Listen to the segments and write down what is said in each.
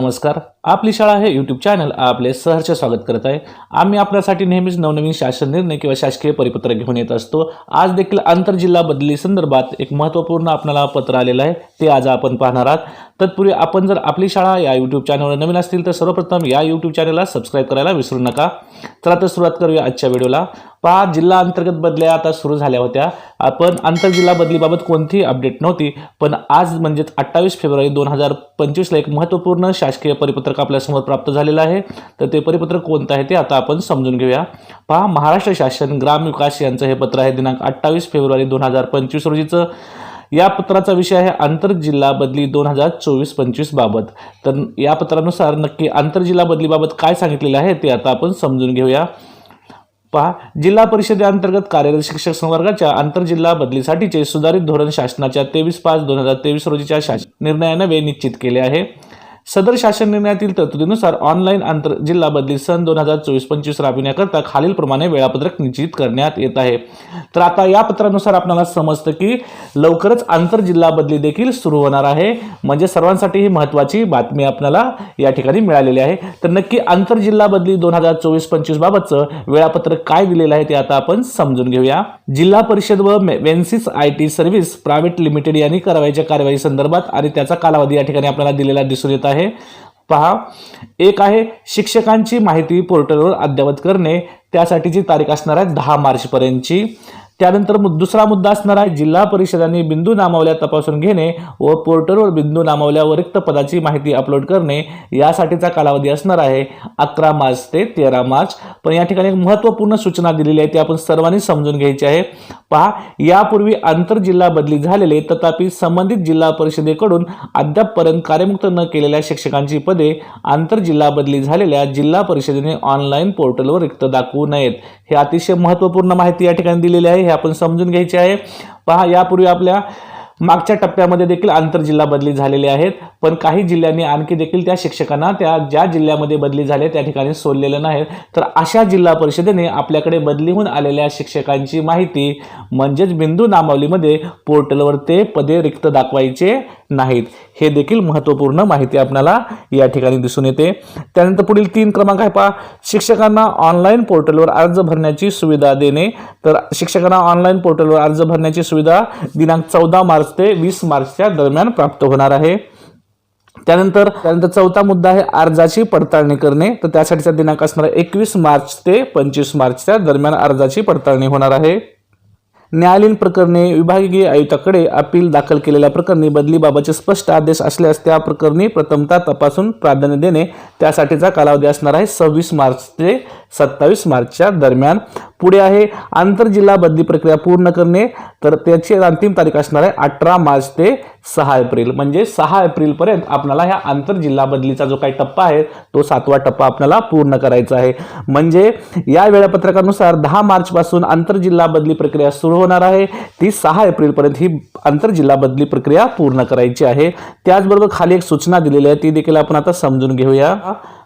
नमस्कार. आपली शाळा हे यूट्यूब चॅनल आपले सहर्ष स्वागत करत आहे. आम्ही आपल्यासाठी नेहमीच नवनवीन शासन निर्णय किंवा शासकीय परिपत्र घेऊन येत असतो. आज देखील आंतरजिल्हा बदली संदर्भात एक महत्त्वपूर्ण आपल्याला पत्र आलेलं आहे. ते आज आपण पाहणार आहात. तत्पूर्वी आपण जर आपली शाळा या यूट्यूब चॅनलवर नवीन असतील तर सर्वप्रथम या यूट्यूब चॅनलला सबस्क्राईब करायला विसरू नका. चला तर सुरुवात करूया आजच्या व्हिडिओला. पहा जिल्हा अंतर्गत बदल्या आता सुरू झाल्या होत्या. आपण आंतरजिल्हा बदलीबाबत कोणतीही अपडेट नव्हती पण आज म्हणजेच अठ्ठावीस फेब्रुवारी दोन हजार पंचवीसला एक महत्त्वपूर्ण शासकीय परिपत्रक आपल्यासमोर प्राप्त झालेलं आहे. तर ते परिपत्रक कोणतं आहे ते आता आपण समजून घेऊया. पहा महाराष्ट्र शासन ग्राम विकास यांचं हे पत्र आहे दिनांक अठ्ठावीस फेब्रुवारी दोन हजार पंचवीस रोजीचं. या पत्राचा विषय आहे आंतरजिल्हा बदली दोन हजार चोवीस पंचवीस बाबत. तर या पत्रानुसार नक्की आंतरजिल्हा बदलीबाबत काय सांगितलेलं आहे ते आता आपण समजून घेऊया. पहा जिल्हा परिषदेअंतर्गत कार्यरत शिक्षक संवर्गाच्या आंतरजिल्हा बदलीसाठीचे सुधारित धोरण शासनाच्या तेवीस पाच दोन हजार तेवीस रोजीच्या शासन निर्णयानवे निश्चित केले आहे. सदर शासन निर्णयातील तरतुदीनुसार ऑनलाईन आंतर जिल्हा बदली सन दोन हजार चोवीस पंचवीस राबविण्याकरता खालीलप्रमाणे वेळापत्रक निश्चित करण्यात येत आहे. तर आता या पत्रानुसार आपल्याला समजतं की लवकरच आंतर जिल्हा बदली देखील सुरू होणार आहे. म्हणजे सर्वांसाठी ही महत्त्वाची बातमी आपल्याला या ठिकाणी मिळालेली आहे. तर नक्की आंतर जिल्हा बदली दोन हजार चोवीस पंचवीस बाबतचं वेळापत्रक काय दिलेलं आहे ते आता आपण समजून घेऊया. जिल्हा परिषद व वेन्सिस I T service private limited यांनी करावयाच्या कार्यवाही संदर्भात आणि त्याचा कालावधी या ठिकाणी आपल्याला दिलेला दिसून येत आहे. पहा एक आहे शिक्षकांची माहिती पोर्टलवर अद्ययावत करणे. त्यासाठीची तारीख असणार आहे दहा मार्चपर्यंतची. त्यानंतर दुसरा मुद्दा असणार आहे जिल्हा परिषदांनी बिंदू नामावल्या तपासून घेणे व पोर्टलवर बिंदू नामावल्या व रिक्त पदाची माहिती अपलोड करणे यासाठीचा कालावधी असणार आहे अकरा मार्च ते तेरा मार्च. पण या ठिकाणी एक महत्त्वपूर्ण सूचना दिलेली आहे ती आपण सर्वांनी समजून घ्यायची आहे. पहा यापूर्वी आंतरजिल्हा बदली झालेले तथापि संबंधित जिल्हा परिषदेकडून अद्यापपर्यंत कार्यमुक्त न केलेल्या शिक्षकांची पदे आंतरजिल्हा बदली झालेल्या जिल्हा परिषदेने ऑनलाईन पोर्टलवर रिक्त दाखवू नयेत. हे अतिशय महत्त्वपूर्ण माहिती या ठिकाणी दिलेली आहे. हे आपण समजून घ्यायचे आहे. पहा यापूर्वी आपल्या मागच्या टप्प्यामध्ये देखील आंतरजिल्हा बदली झालेली आहेत. पण काही जिल्ह्यांनी आणखी देखील त्या शिक्षकांना त्या ज्या जिल्ह्यामध्ये बदली झाले त्या ठिकाणी सोडलेलं नाही. तर अशा जिल्हा परिषदेने आपल्याकडे बदलीहून आलेल्या शिक्षकांची माहिती म्हणजेच बिंदू नामावलीमध्ये पोर्टलवर ते पदे रिक्त दाखवायचे नाहीत. हे देखील महत्त्वपूर्ण माहिती आपल्याला या ठिकाणी दिसून येते. त्यानंतर पुढील तीन क्रमांक आहे पहा. शिक्षकांना ऑनलाईन पोर्टलवर अर्ज भरण्याची सुविधा देणे. तर शिक्षकांना ऑनलाईन पोर्टलवर अर्ज भरण्याची सुविधा दिनांक चौदा मार्च ते वीस मार्चच्या दरम्यान प्राप्त होणार आहे. त्यानंतर त्यानंतर चौथा मुद्दा आहे अर्जाची पडताळणी करणे. तर त्यासाठीचा दिनांक असणार एकवीस मार्च ते पंचवीस मार्चच्या दरम्यान अर्जाची पडताळणी होणार आहे. न्यायालयीन प्रकरणे विभागीय आयुक्ताकडे अपील दाखल केलेल्या प्रकरणी बदलीबाबतचे स्पष्ट आदेश असल्यास त्या प्रकरणी प्रथमतः तपासून प्राधान्य देणे त्यासाठीचा कालावधी असणार आहे सव्वीस मार्च ते सत्तावीस मार्चच्या दरम्यान. पुढे आहे आंतरजिल्हा बदली प्रक्रिया पूर्ण करणे तर त्याची अंतिम तारीख असणार आहे अठरा मार्च ते सहा एप्रिल. म्हणजे सहा एप्रिलपर्यंत आपल्याला ह्या आंतरजिल्हा बदलीचा जो काही टप्पा आहे तो सातवा टप्पा आपल्याला पूर्ण करायचा आहे. म्हणजे या वेळापत्रकानुसार दहा मार्चपासून आंतरजिल्हा बदली प्रक्रिया सुरू होणार आहे. ती सहा एप्रिलपर्यंत ही आंतरजिल्हा बदली प्रक्रिया पूर्ण करायची आहे. त्याचबरोबर खाली एक सूचना दिलेली आहे ती देखील आपण आता समजून घेऊया.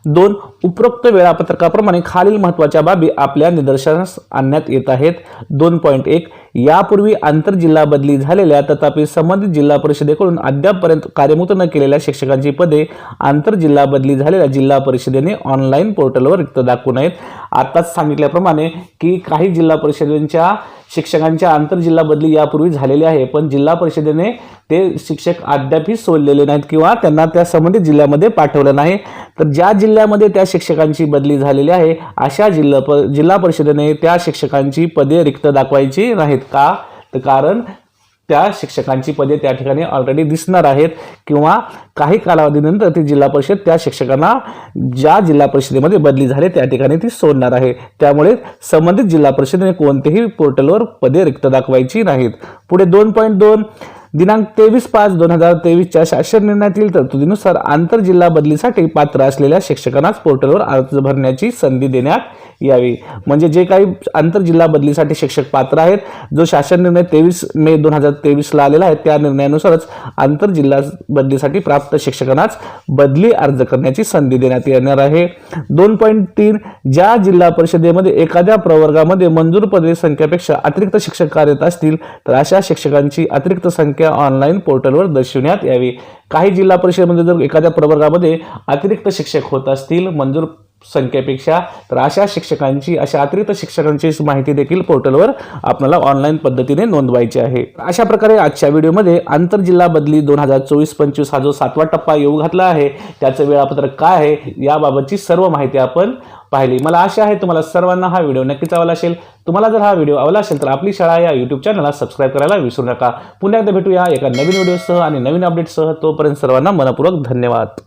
दोन उपरोक्त वेळापत्रकाप्रमाणे खालील महत्त्वाच्या बाबी आपल्या निदर्शनास आणण्यात येत आहेत. दोन पॉईंट एक यापूर्वी आंतरजिल्हा बदली झालेल्या तथापि संबंधित जिल्हा परिषदेकडून अद्यापपर्यंत कार्यमुक्त न केलेल्या शिक्षकांची पदे आंतरजिल्हा बदली झालेल्या जिल्हा परिषदेने ऑनलाईन पोर्टलवर रिक्त दाखवू नयेत आताच सांगितल्याप्रमाणे की काही जिल्हा परिषदेच्या शिक्षकांच्या आंतरजिल्हा बदली यापूर्वी झालेली आहे पण जिल्हा परिषदेने ते शिक्षक अद्यापही सोडलेले नाहीत किंवा त्यांना त्या संबंधित जिल्ह्यामध्ये पाठवलं नाही. तर ज्या जिल्ह्यामध्ये त्या शिक्षकांची बदली झालेली आहे. अशा जिल्हा प जिल्हा परिषदेने त्या शिक्षकांची पदे रिक्त दाखवायची नाहीत का? तर कारण त्या शिक्षकांची पदे त्या ठिकाणी ऑलरेडी दिसणार आहेत. किंवा काही कालावधीनंतर ती जिल्हा परिषद त्या शिक्षकांना ज्या जिल्हा परिषदेमध्ये बदली झाले त्या ठिकाणी ती सोडणार आहे. त्यामुळे संबंधित जिल्हा परिषदेने कोणतेही पोर्टलवर पदे रिक्त दाखवायची नाहीत. पुढे दोन पॉईंट दोन. दिनांक तेवीस पाच दोन हजार तेवीसच्या शासन निर्णयातील तरतुदीनुसार आंतरजिल्हा बदलीसाठी पात्र असलेल्या शिक्षकांनाच पोर्टलवर अर्ज भरण्याची संधी देण्यात यावी. म्हणजे जे काही आंतरजिल्हा बदलीसाठी शिक्षक पात्र आहेत जो शासन निर्णय तेवीस मे दोन हजार तेवीसला आलेला आहे त्या निर्णयानुसारच आंतरजिल्हा बदलीसाठी प्राप्त शिक्षकांनाच बदली अर्ज करण्याची संधी देण्यात येणार आहे. दोन पॉईंट तीन ज्या जिल्हा परिषदेमध्ये एखाद्या प्रवर्गामध्ये मंजूर पदवी संख्येपेक्षा अतिरिक्त शिक्षक कार्यरत असतील तर अशा शिक्षकांची अतिरिक्त संख्या संख्या ऑनलाईन पोर्टलवर दर्शवण्यात यावी. काही जिल्हा परिषदेमध्ये जर एखाद्या प्रवर्गामध्ये अतिरिक्त शिक्षक होत असतील मंजूर संख्येपेक्षा तर अशा शिक्षकांची अशा अतिरिक्त शिक्षकांची माहिती देखील पोर्टलवर आपल्याला ऑनलाईन पद्धतीने नोंदवायची आहे. अशा प्रकारे आजच्या व्हिडिओमध्ये आंतरजिल्हा बदली दोन हजार चोवीस पंचवीस हा जो सातवा टप्पा येऊ घातला आहे त्याचं वेळापत्रक काय आहे याबाबतची सर्व माहिती आपण पाहिली. मला आशा आहे तुम्हाला सर्वांना हा व्हिडिओ नक्कीच आवडला असेल. तुम्हाला जर हा व्हिडिओ आवडला असेल तर आपली शाळा या यूट्यूब चॅनलला सबस्क्राईब करायला विसरू नका. पुन्हा एकदा भेटूया एका नवीन व्हिडिओसह आणि नवीन अपडेटसह तोपर्यंत सर्वांना मनपूर्वक धन्यवाद.